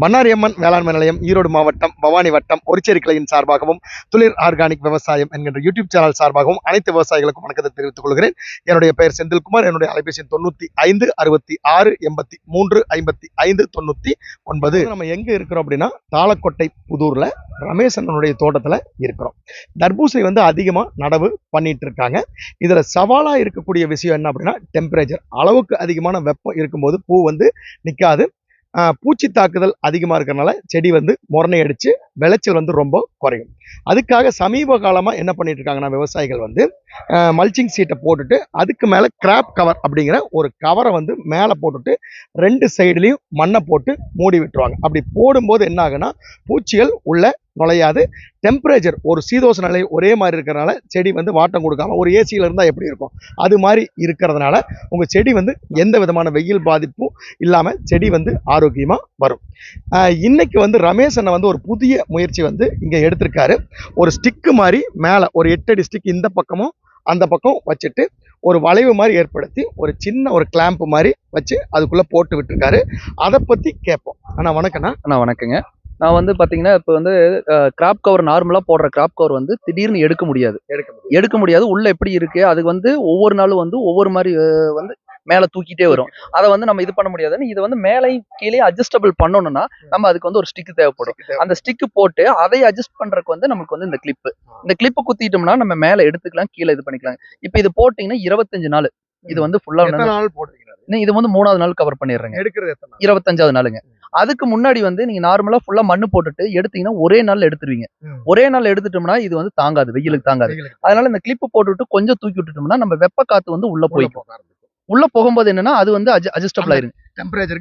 பண்ணாரியம்மன் வேளாண்மை நிலையம் ஈரோடு மாவட்டம் பவானி வட்டம் ஒரிச்சேரி கிளையின் சார்பாகவும் துளிர் ஆர்கானிக் விவசாயம் என்கின்ற யூடியூப் சேனல் சார்பாகவும் அனைத்து விவசாயிகளுக்கும் வணக்கத்தை தெரிவித்துக் கொள்கிறேன். என்னுடைய பெயர் செந்தில்குமார். என்னுடைய அலைபேசி தொண்ணூற்றி தொண்ணூத்தி ஐந்து அறுபத்தி ஆறு எண்பத்தி மூன்று ஐம்பத்தி ஐந்து தொண்ணூத்தி ஒன்பது. நம்ம எங்க இருக்கிறோம் அப்படின்னா தாளக்கோட்டை புதூர்ல ரமேசனுடைய தோட்டத்துல இருக்கிறோம். தர்பூசணி வந்து அதிகமா நடவு பண்ணிட்டு இருக்காங்க. இதுல சவாலா இருக்கக்கூடிய விஷயம் என்ன அப்படின்னா டெம்பரேச்சர் அளவுக்கு அதிகமான வெப்பம் இருக்கும்போது பூ வந்து நிக்காது. பூச்சி தாக்குதல் அதிகமாக இருக்கிறனால செடி வந்து முரணை அடித்து விளைச்சல் வந்து ரொம்ப குறையும். அதுக்காக சமீப காலமாக என்ன பண்ணிட்டு இருக்காங்கன்னா விவசாயிகள் வந்து மல்ச்சிங் சீட்டை போட்டுட்டு அதுக்கு மேலே கிராப் கவர் அப்படிங்கிற ஒரு கவரை வந்து மேலே போட்டுட்டு ரெண்டு சைடுலேயும் மண்ணை போட்டு மூடி விட்டுருவாங்க. அப்படி போடும்போது என்ன ஆகுன்னா பூச்சிகள் உள்ள நுழையாது. டெம்பரேச்சர் ஒரு சீதோஷ நிலை ஒரே மாதிரி இருக்கிறனால செடி வந்து வாட்டம் கொடுக்காம ஒரு ஏசியில் இருந்தால் எப்படி இருக்கும்? அது மாதிரி இருக்கிறதுனால உங்கள் செடி வந்து எந்த விதமான வெயில் பாதிப்பும் இல்லாமல் செடி வந்து ஆரோக்கியமாக வரும். இன்றைக்கி வந்து ரமேஷ் அண்ணன் வந்து ஒரு புதிய முயற்சி வந்து இங்கே எடுத்திருக்காரு. ஒரு ஸ்டிக்கு மாதிரி மேலே ஒரு எட்டடி ஸ்டிக் இந்த பக்கமும் அந்த பக்கம் வச்சுட்டு ஒரு வளைவு மாதிரி ஏற்படுத்தி ஒரு சின்ன ஒரு கிளாம்ப் மாதிரி வச்சு அதுக்குள்ளே போட்டு விட்டுருக்காரு. அதை பற்றி கேட்போம். அண்ணா வணக்கண்ணா அண்ணா வணக்கங்க. நான் வந்து பாத்தீங்கன்னா இப்போ வந்து கிராப் கவர் நார்மலா போடுற கிராப் கவர் வந்து திடீர்னு எடுக்க முடியாது. எடுக்க முடியாது. உள்ள எப்படி இருக்கு அது வந்து ஒவ்வொரு நாளும் வந்து ஒவ்வொரு மாதிரி வந்து மேல தூக்கிட்டே வரும். அதை வந்து நம்ம இது பண்ண முடியாதுன்னு இது வந்து மேலையும் கீழே அட்ஜஸ்டபிள் பண்ணணும்னா நம்ம அதுக்கு வந்து ஒரு ஸ்டிக் தேவைப்படும். அந்த ஸ்டிக் போட்டு அதை அட்ஜஸ்ட் பண்றதுக்கு வந்து நமக்கு வந்து இந்த கிளிப் இந்த கிளிப் குத்திட்டோம்னா நம்ம மேல எடுத்துக்கலாம் கீழே இது பண்ணிக்கலாம். இப்போ இது போட்டீங்கன்னா இருபத்தஞ்சு நாள். இது வந்து ஃபுல்லா நாள் போடுறீங்க இது வந்து மூணாவது நாள் கவர் பண்ணிடுறேங்க. எடுக்கிறது இருபத்தஞ்சாவது நாளுங்க. அதுக்கு முன்னாடி வந்து நீங்க நார்மலா ஃபுல்லா மண்ணு போட்டுட்டு எடுத்தீங்கன்னா ஒரே நாள்ல எடுத்துருவீங்க. ஒரே நாள் எடுத்துட்டோம்னா இது வந்து தாங்காது வெயிலுக்கு தாங்காது. அதனால இந்த கிளிப் போட்டுட்டு கொஞ்சம் தூக்கி விட்டுட்டோம்னா நம்ம வெப்ப காத்து வந்து உள்ள போய்க்கும். உள்ள போகும்போது என்னன்னா அது வந்து அட்ஜஸ்டபிள் ஆயிருங்க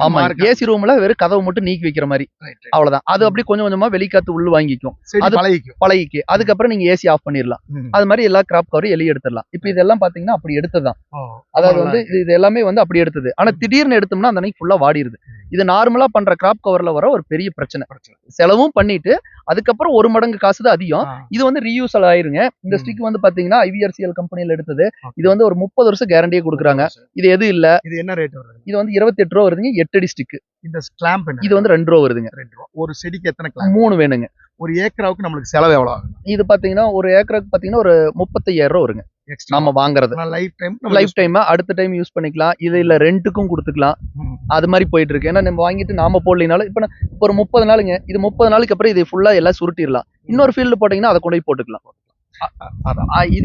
ஆமா மாறுக்காது. ஏசி ரூம்ல வெறும் கதவை மட்டும் நீக்கி வைக்கிற மாதிரி. அவ்வளவுதான். அது அப்படியே கொஞ்சம் கொஞ்சமா வெளிக்காத்து உள்ள வாங்கிக்கும். அது- பழகிக்கும். பழகிக்கு. அதுக்கப்புறம் நீங்க ஏசி ஆஃப் பண்ணிடலாம். அது மாதிரி எல்லா கிராப் கவரும் வெளியே எடுத்துடலாம் இப்போ இதெல்லாம் பாத்தீங்கன்னா அப்படி எடுத்ததுதான். அதாவது. வந்து இது எல்லாமே வந்து அப்படி எடுத்தது. ஆனா திடீர்னு எடுத்தோம்னா அந்த அன்னைக்கு ஃபுல்லா வாடிடுது இது நார்மலா பண்ற கிராப் கவர்ல வர ஒரு பெரிய பிரச்சனை. செலவும் பண்ணிட்டு அதுக்கப்புறம் ஒரு மடங்கு காசு தான் அதிகம். இது வந்து ரீயூசல் ஆயிருங்க. இந்த. ஸ்டிக் வந்து பாத்தீங்கன்னா ஐவிஆர்சிஎல் கம்பெனில எடுத்தது. இது வந்து ஒரு முப்பது வருஷம் கேரண்டியே கொடுக்குறாங்க. இது எது இல்ல. இது என்ன ரேட் வருது? இது வந்து இருபத்தி எட்டு ரூபா வருதுங்க எட்டு அடி ஸ்டிக் இந்த கிளாம்ப் இது வந்து ரெண்டு ரூபா வருதுங்க. ரெண்டு ரூபா ஒரு செடிக்கு எத்தனை கிளாம்ப் மூணு வேணுங்க. ஒரு ஏக்கராவுக்கு நம்மளுக்கு செலவு எவ்வளவு ஆகும் இது பாத்தீங்கன்னா ஒரு ஏக்கருக்கு பாத்தீங்கன்னா ஒரு முப்பத்தையாயிரம் ரூபா வருங்க. நம்ம வாங்குறது லைஃப் டைம் லைஃப் டைம் அடுத்த டைம் யூஸ் பண்ணிக்கலாம். இது இல்ல ரெண்டுக்கும் கொடுத்துக்கலாம். அது மாதிரி போயிட்டு இருக்கு. ஏன்னா நம்ம வாங்கிட்டு நாம போடலினாலும் இப்போ ஒரு முப்பது நாளுங்க. இது முப்பது நாளுக்கு அப்புறம் இது ஃபுல்லா எல்லாம் சுருட்டிடலாம். இன்னொரு ஃபீல்டு போட்டீங்கன்னா அதை கொண்டு போய் போட்டுக்கலாம்.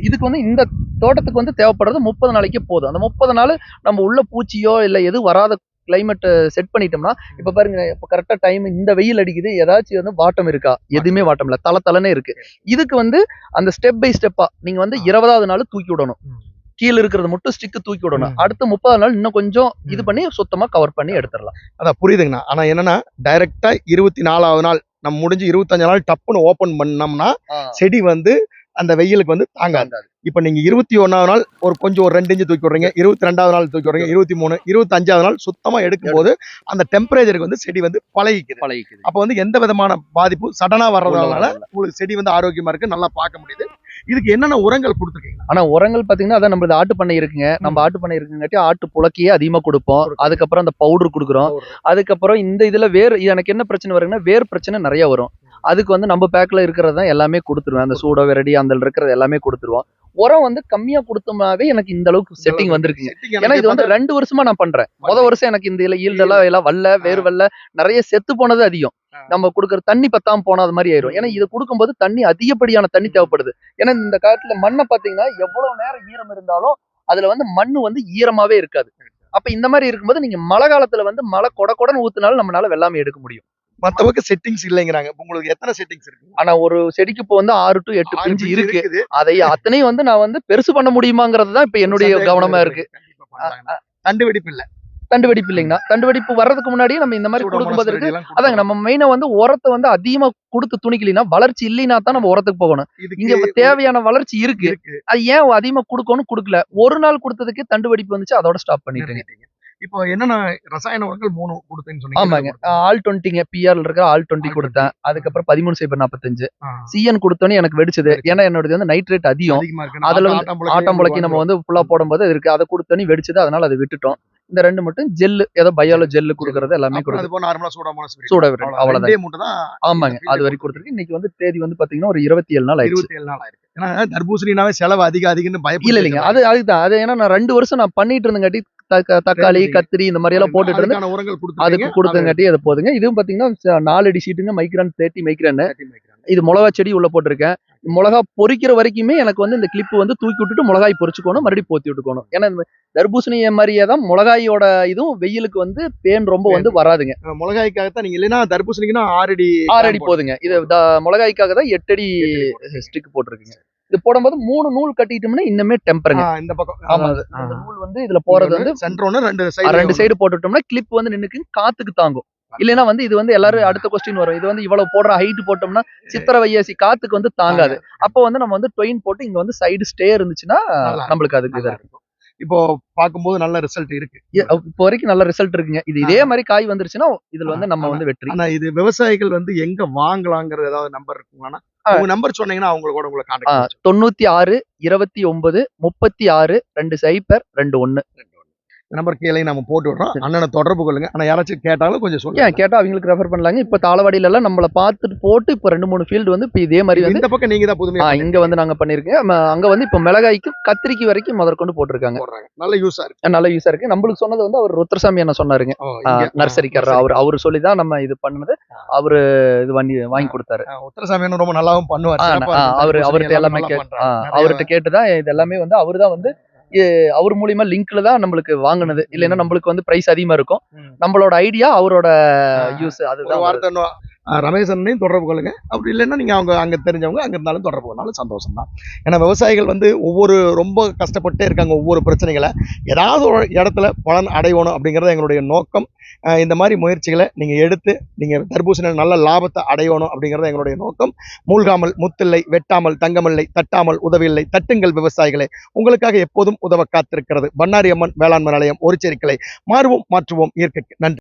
இதுக்கு வந்து இந்த தோட்டத்துக்கு வந்து தேவைப்படுறது முப்பது நாளைக்கே போதும். அந்த முப்பது நாள் நம்ம உள்ள பூச்சியோ இல்ல எது வராத கிளைமேட் செட் பண்ணிட்டோம்னா இப்ப பாருங்க இப்ப கரெக்டா டைம் இந்த வெயில் அடிக்குது ஏதாச்சும் வந்து வாட்டம் இருக்கா? எதுவுமே வாட்டம். இல்ல தலை தலைனே இருக்கு. இதுக்கு வந்து அந்த ஸ்டெப் பை ஸ்டெப்பா நீங்க வந்து இருபதாவது நாள் தூக்கி விடணும். கீழே இருக்கிறது மட்டும் ஸ்டிக் தூக்கி விடணும். அடுத்த முப்பது நாள் இன்னும் கொஞ்சம் இது. பண்ணி சுத்தமா கவர் பண்ணி எடுத்துடலாம். அதான் புரியுதுங்கண்ணா. ஆனா என்னன்னா டைரக்டா இருபத்தி நாலாவது நாள் நம்ம முடிஞ்சு இருபத்தஞ்சு நாள் டப்புன்னு ஓபன் பண்ணோம்னா செடி வந்து அந்த வெயிலுக்கு வந்து தாங்காது. இப்ப நீங்க இருபத்தி ஒன்னாவது நாள் ஒரு கொஞ்சம் ஒரு ரெண்டு இன்ச்சு தூக்கி விடுறீங்க இருபத்தி ரெண்டாவது நாள் தூக்கி விடுறீங்க இருபத்தி மூணு இருபத்தி அஞ்சாவது நாள் சுத்தமா எடுக்கும்போது அந்த டெம்பரேச்சருக்கு வந்து செடி வந்து பழகிக்குது. பழகிக்குது. அப்ப வந்து எந்த விதமான பாதிப்பும் சடனா வர்றதுனால. உங்களுக்கு செடி வந்து ஆரோக்கியமா இருக்கு நல்லா பார்க்க முடியுது. இதுக்கு என்னென்ன உரங்கள் கொடுத்துருக்கீங்க? ஆனா உரங்கள் பாத்தீங்கன்னா அதான் நம்மளது ஆட்டு பண்ணை இருக்குங்க. நம்ம ஆட்டு பண்ணை இருக்குங்காட்டி ஆட்டு புழக்கையே அதிகமா கொடுப்போம். அதுக்கப்புறம் அந்த பவுடர் கொடுக்குறோம். அதுக்கப்புறம் இந்த இதுல வேர் இது எனக்கு என்ன பிரச்சனை வருங்கன்னா வேர் பிரச்சனை நிறைய வரும். அதுக்கு வந்து நம்ம பேக்ல இருக்கிறது தான் எல்லாமே கொடுத்துருவேன். அந்த சூடோ வெரடி அந்த இருக்கிறது எல்லாமே கொடுத்துருவோம். உரம் வந்து கம்மியா கொடுத்தோம்னாவே எனக்கு இந்த அளவுக்கு செட்டிங் வந்திருக்குங்க. ஏன்னா இது வந்து ரெண்டு வருஷமா நான் பண்றேன். முத வருஷம் எனக்கு இந்த இதுல yield எல்லாம் வல்ல வேர் வல்ல நிறைய செத்து போனது அதிகம். நம்ம கொடுக்குற தண்ணி பத்தாம போனா அது மாதிரி ஆயிரும். ஏன்னா இது கொடுக்கும்போது தண்ணி அதிகப்படியான தண்ணி தேவைப்படுது. ஏன்னா இந்த காலத்துல மண்ணை பாத்தீங்கன்னா எவ்வளவு நேரம் ஈரம் இருந்தாலும் அதுல வந்து மண்ணு வந்து ஈரமாவே இருக்காது. அப்ப இந்த மாதிரி இருக்கும்போது நீங்க மழை காலத்துல வந்து மழை கொட கொடன்னு ஊத்துனாலும் நம்மளால வெள்ளாமை எடுக்க முடியும். மத்தவங்க செட்டிங்ஸ் இல்லைங்கிறாங்க. உங்களுக்கு எத்தனை செட்டிங்ஸ் இருக்கு? ஆனா ஒரு செடிக்கு இப்போ வந்து ஆறு டு எட்டு பிஞ்சு பிஞ்சு இருக்கு. அதை அத்தனையும் வந்து நான் வந்து பெருசு பண்ண முடியுமாங்கிறது தான் இப்ப என்னுடைய கவனமா இருக்கு. தண்டு வெடிப்பு இல்ல தண்டு வெடிப்பு இல்லைங்கண்ணா தண்டு வெடிப்பு வர்றதுக்கு முன்னாடியே நம்ம இந்த மாதிரி கொடுக்கும்போது இருக்கு அதாங்க நம்ம மெயினா வந்து உரத்தை வந்து அதிகமா கொடுத்து துணிக்கலைன்னா வளர்ச்சி இல்லைன்னா தான் நம்ம உரத்துக்கு போகணும். இங்க தேவையான வளர்ச்சி இருக்கு. அது ஏன் அதிகமா கொடுக்கணும் கொடுக்கல? ஒரு நாள் கொடுத்ததுக்கே தண்டு வெடிப்பு வந்துச்சு அதோட ஸ்டாப் பண்ணிட்டேங்க. இப்போ என்னென்ன ரசாயன உரங்கள் மூணு கொடுத்தேன்னு சொன்னீங்க? ஆமாங்க. ஆல் டுவெண்ட்டிங்க பிஆர்ல இருக்கிற ஆல் டுவெண்ட்டி கொடுத்தேன். அதுக்கப்புறம் பதிமூணு சைபர் நாற்பத்தஞ்சு. சிஎன் கொடுத்தோன்னே எனக்கு வெடிச்சது. ஏன்னா என்னோடது வந்து நைட்ரேட் அதிகம். அதுல ஆட்டம் வந்து ஆட்டம் புழக்கை ஆட்டம் புழக்கி நம்ம வந்து ஃபுல்லா போடும்போது இருக்கு. அதை கொடுத்தோன்னே வெடிச்சது. அதனால அதை விட்டுட்டோம். இந்த ரெண்டு மட்டும் ஜெல்லு ஏதோ பயோல ஜெல்லு கொடுக்கறது எல்லாமே விரிக்கும். சூடாவிரல் அவ்வளவுதான். ஆமாங்க. அது வரைக்கும் கொடுத்துருக்கு இன்னைக்கு வந்து தேதி வந்து பாத்தீங்கன்னா ஒரு இருபத்தி ஏழு நாள் இருபத்தி ஏழு நாள் ஆயிருக்கு. ஏன்னா தர்பூசணினாவே செலவு அதிக அதிகம்னு இல்ல இல்லைங்க. அது அதுதான். அது ஏன்னா நான் ரெண்டு வருஷம் நான் பண்ணிட்டு இருந்தங்காட்டி தக்காளி. கத்திரி இந்த மாதிரி எல்லாம் போட்டுட்டு உரங்கள் அதுக்கு. கொடுத்தங்காட்டி அது போதுங்க. இதுவும் பாத்தீங்கன்னா நாலு அடி சீட்டுங்க மைக்ரான் தேர்ட்டி மைக்ரான். இது மிளகா செடி உள்ள போட்டிருக்கேன். மிளகா பொரிக்கிற வரைக்குமே எனக்கு வந்து இந்த கிளிப் வந்து தூக்கி விட்டுட்டு மிளகாய் பொரிச்சுக்கணும் மறுபடியும் போத்தி விட்டுக்கணும். ஏன்னா இந்த தர்பூசணிய மாதிரியே தான் மிளகாயோட இதுவும் வெயிலுக்கு வந்து பேன் ரொம்ப வந்து வராதுங்க. அஹ் மிளகாய்க்காகத்தான் நீங்க இல்லைன்னா தர்பூசணிக்குன்னா ஆறு அடி ஆறு அடி போதுங்க. இது மிளகாய்க்காக தான் எட்டு அடி ஸ்டிக் போட்டிருக்குங்க. இது போடும்போது மூணு நூல் கட்டிட்டோம்னா இன்னுமே டெம்பருங்க இந்த பக்கம். ஆமா. நூல் வந்து இதுல போறது வந்து சென்டர் ஒண்ணு ரெண்டு சைடு ரெண்டு சைடு போட்டுட்டோம்னா கிளிப் வந்து நின்னுக்கு காத்துக்கு தாங்கும். இல்லைன்னா வந்து இது வந்து எல்லாரும் அடுத்த கொஸ்டின் வரும். இது வந்து இவ்வளவு போடுற ஹைட் போட்டோம்னா சித்திர வையாசி காத்துக்கு வந்து தாங்காது. அப்போ வந்து நம்ம வந்து டொயின் போட்டு இங்க வந்து சைடு ஸ்டே இருந்துச்சுன்னா நம்மளுக்கு அதுக்கு இது இருக்கும். இப்போ பார்க்கும்போது நல்ல ரிசல்ட் இருக்கு. இப்போ வரைக்கும் நல்ல ரிசல்ட் இருக்குங்க. இது இதே மாதிரி காய் வந்துருச்சுன்னா இதுல வந்து நம்ம வந்து வெற்றி. ஆனா இது விவசாயிகள் வந்து எங்க வாங்கலாங்கிறது ஏதாவது நம்பர் இருக்குங்களா. உங்க நம்பர் சொன்னீங்கன்னா அவங்க கூட உங்களை ஆ, கான்டாக்ட் தொண்ணூத்தி ஆறு இருபத்தி ஒன்பது முப்பத்தி ஆறு ரெண்டு சைபர் ரெண்டு ஒண்ணு. நம்பர் கீழே நம்ம போட்டு விடுறோம். அண்ணனை தொடர்பு கொள்ளுங்க. ஆனா யாராச்சும் கேட்டாலும் கொஞ்சம் சொல்லுங்க. ஏன் கேட்டா அவங்களுக்கு ரெஃபர் பண்ணலாங்க. இப்ப தாளவாடியில எல்லாம் நம்மள பார்த்துட்டு போட்டு இப்ப ரெண்டு மூணு ஃபீல்டு வந்து இப்ப இதே மாதிரி வந்து இந்த பக்கம் நீங்க தான் ஆ, புதுமையா இங்க வந்து நாங்க பண்ணிருக்கோம் ம, அங்க வந்து இப்ப மிளகாய்க்கு கத்திரிக்கு வரைக்கும் முதற்கொண்டு போட்டிருக்காங்க. நல்ல யூஸா இருக்கு. நல்ல யூஸா இருக்கு. நம்மளுக்கு சொன்னது வந்து அவர் ருத்ரசாமி என்ன சொன்னாருங்க. நர்சரிக்காரர் அவர் அவரு சொல்லி தான் நம்ம இது பண்ணது. அவரு இது பண்ணி வாங்கி கொடுத்தாரு. அண்ணன் ரொம்ப நல்லாவும் பண்ணுவார். அவரு அவர்கிட்ட எல்லாமே அவர்கிட்ட கேட்டுதான் இது எல்லாமே வந்து அவரு தான் வந்து அவர் மூலியமா லிங்க்ல தான் நம்மளுக்கு வாங்குனது. இல்லைன்னா நம்மளுக்கு வந்து பிரைஸ் அதிகமா இருக்கும். நம்மளோட ஐடியா அவரோட யூஸ் அதுதான் ரமேசனையும் தொடர்பு கொள்ளுங்க. அப்படி இல்லைன்னா நீங்க அவங்க அங்க தெரிஞ்சவங்க அங்க இருந்தாலும் தொடர்பு கொண்டாலும் சந்தோஷம் தான் ஏன்னா விவசாயிகள் வந்து ஒவ்வொரு ரொம்ப கஷ்டப்பட்டே இருக்காங்க ஒவ்வொரு பிரச்சனைகளை. ஏதாவது ஒரு இடத்துல பலன் அடையணும் அப்படிங்கிறது எங்களுடைய நோக்கம். இந்த மாதிரி முயற்சிகளை நீங்க எடுத்து நீங்க தர்பூசணி நல்ல லாபத்தை அடையணும் அப்படிங்கிறது எங்களுடைய நோக்கம். மூழ்காமல் முத்தில்லை வெட்டாமல் தங்கமில்லை தட்டாமல் உதவியில்லை தட்டுங்கள் விவசாயிகளை. உங்களுக்காக எப்போதும் உதவ காத்திருக்கிறது. பண்ணாரி அம்மன் வேளாண்மை நிலையம் ஒரு மாறுவோம் மாற்றுவோம் இயற்கைக்கு. நன்றி.